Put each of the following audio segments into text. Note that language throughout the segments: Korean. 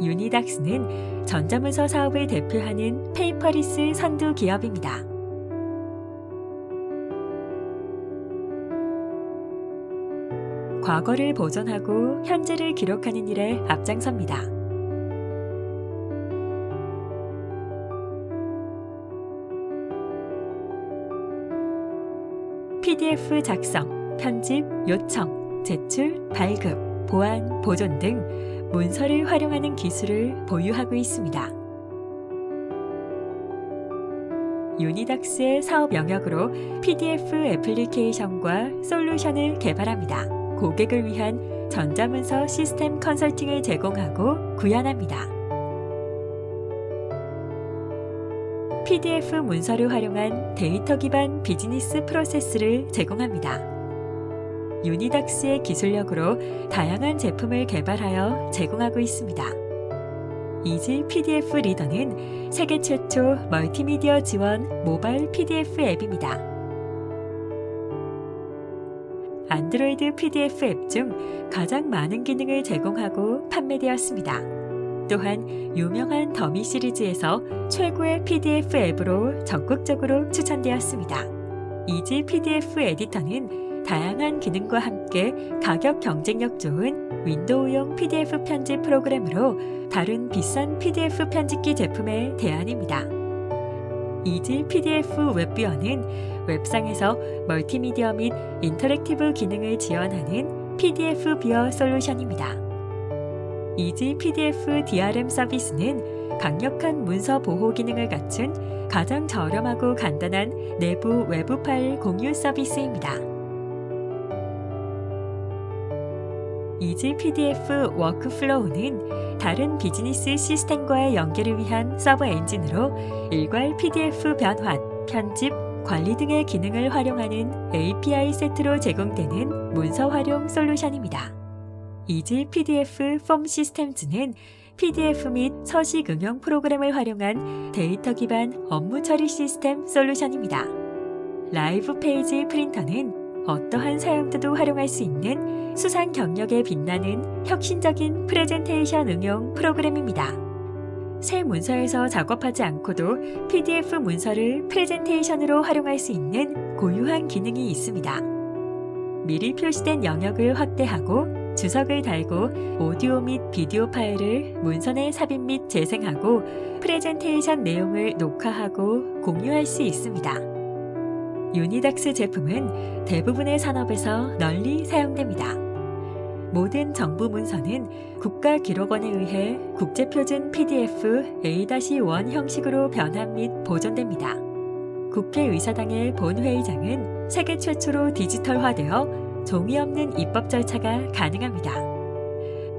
유니닥스는 전자문서 사업을 대표하는 페이퍼리스 선두 기업입니다. 과거를 보존하고 현재를 기록하는 일에 앞장섭니다. PDF 작성, 편집, 요청, 제출, 발급, 보안, 보존 등 문서를 활용하는 기술을 보유하고 있습니다. 유니닥스의 사업 영역으로 PDF 애플리케이션과 솔루션을 개발합니다. 고객을 위한 전자문서 시스템 컨설팅을 제공하고 구현합니다. PDF 문서를 활용한 데이터 기반 비즈니스 프로세스를 제공합니다. 유니닥스의 기술력으로 다양한 제품을 개발하여 제공하고 있습니다. 이지 PDF 리더는 세계 최초 멀티미디어 지원 모바일 PDF 앱입니다. 안드로이드 PDF 앱 중 가장 많은 기능을 제공하고 판매되었습니다. 또한 유명한 더미 시리즈에서 최고의 PDF 앱으로 적극적으로 추천되었습니다. 이지 PDF 에디터는 다양한 기능과 함께 가격 경쟁력 좋은 윈도우용 PDF 편집 프로그램으로 다른 비싼 PDF 편집기 제품의 대안입니다. 이지 PDF 웹뷰어는 웹상에서 멀티미디어 및 인터랙티브 기능을 지원하는 PDF 뷰어 솔루션입니다. 이지 PDF DRM 서비스는 강력한 문서 보호 기능을 갖춘 가장 저렴하고 간단한 내부 외부 파일 공유 서비스입니다. 이지 PDF 워크플로우는 다른 비즈니스 시스템과의 연계를 위한 서버 엔진으로 일괄 PDF 변환, 편집, 관리 등의 기능을 활용하는 API 세트로 제공되는 문서 활용 솔루션입니다. 이지 PDF 폼 시스템즈는 PDF 및 서식 응용 프로그램을 활용한 데이터 기반 업무 처리 시스템 솔루션입니다. 라이브 페이지 프린터는 어떠한 사용자도 활용할 수 있는 수상 경력에 빛나는 혁신적인 프레젠테이션 응용 프로그램입니다. 새 문서에서 작업하지 않고도 PDF 문서를 프레젠테이션으로 활용할 수 있는 고유한 기능이 있습니다. 미리 표시된 영역을 확대하고 주석을 달고 오디오 및 비디오 파일을 문선에 삽입 및 재생하고 프레젠테이션 내용을 녹화하고 공유할 수 있습니다. 유니닥스 제품은 대부분의 산업에서 널리 사용됩니다. 모든 정부 문서는 국가기록원에 의해 국제표준 PDF A-1 형식으로 변환 및 보존됩니다. 국회의사당의 본회의장은 세계 최초로 디지털화되어 종이 없는 입법 절차가 가능합니다.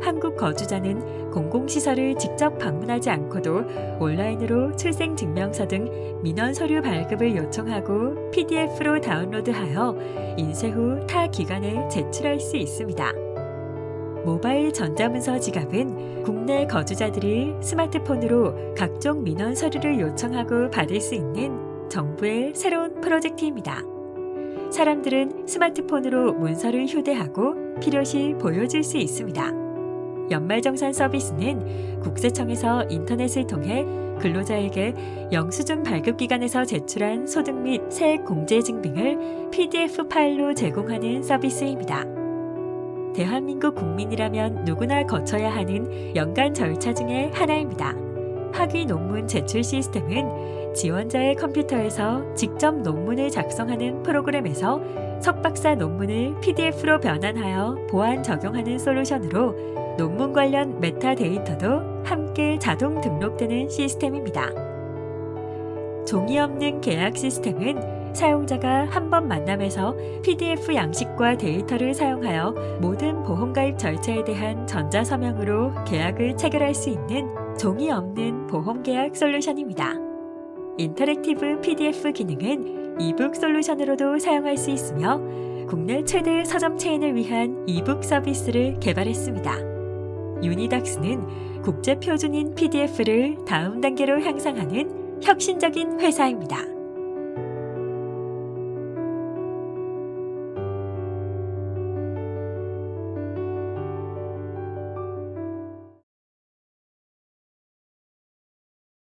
한국 거주자는 공공시설을 직접 방문하지 않고도 온라인으로 출생증명서 등 민원 서류 발급을 요청하고 PDF로 다운로드하여 인쇄 후 타 기관에 제출할 수 있습니다. 모바일 전자문서 지갑은 국내 거주자들이 스마트폰으로 각종 민원 서류를 요청하고 받을 수 있는 정부의 새로운 프로젝트입니다. 사람들은 스마트폰으로 문서를 휴대하고 필요시 보여줄 수 있습니다. 연말정산 서비스는 국세청에서 인터넷을 통해 근로자에게 영수증 발급기관에서 제출한 소득 및 세액 공제 증빙을 PDF 파일로 제공하는 서비스입니다. 대한민국 국민이라면 누구나 거쳐야 하는 연간 절차 중의 하나입니다. 학위 논문 제출 시스템은 지원자의 컴퓨터에서 직접 논문을 작성하는 프로그램에서 석박사 논문을 PDF로 변환하여 보안 적용하는 솔루션으로 논문 관련 메타데이터도 함께 자동 등록되는 시스템입니다. 종이 없는 계약 시스템은 사용자가 한 번 만남에서 PDF 양식과 데이터를 사용하여 모든 보험가입 절차에 대한 전자서명으로 계약을 체결할 수 있는 종이 없는 보험계약 솔루션입니다. 인터랙티브 PDF 기능은 이북 솔루션으로도 사용할 수 있으며 국내 최대 서점 체인을 위한 이북 서비스를 개발했습니다. 유니닥스는 국제 표준인 PDF를 다음 단계로 향상하는 혁신적인 회사입니다.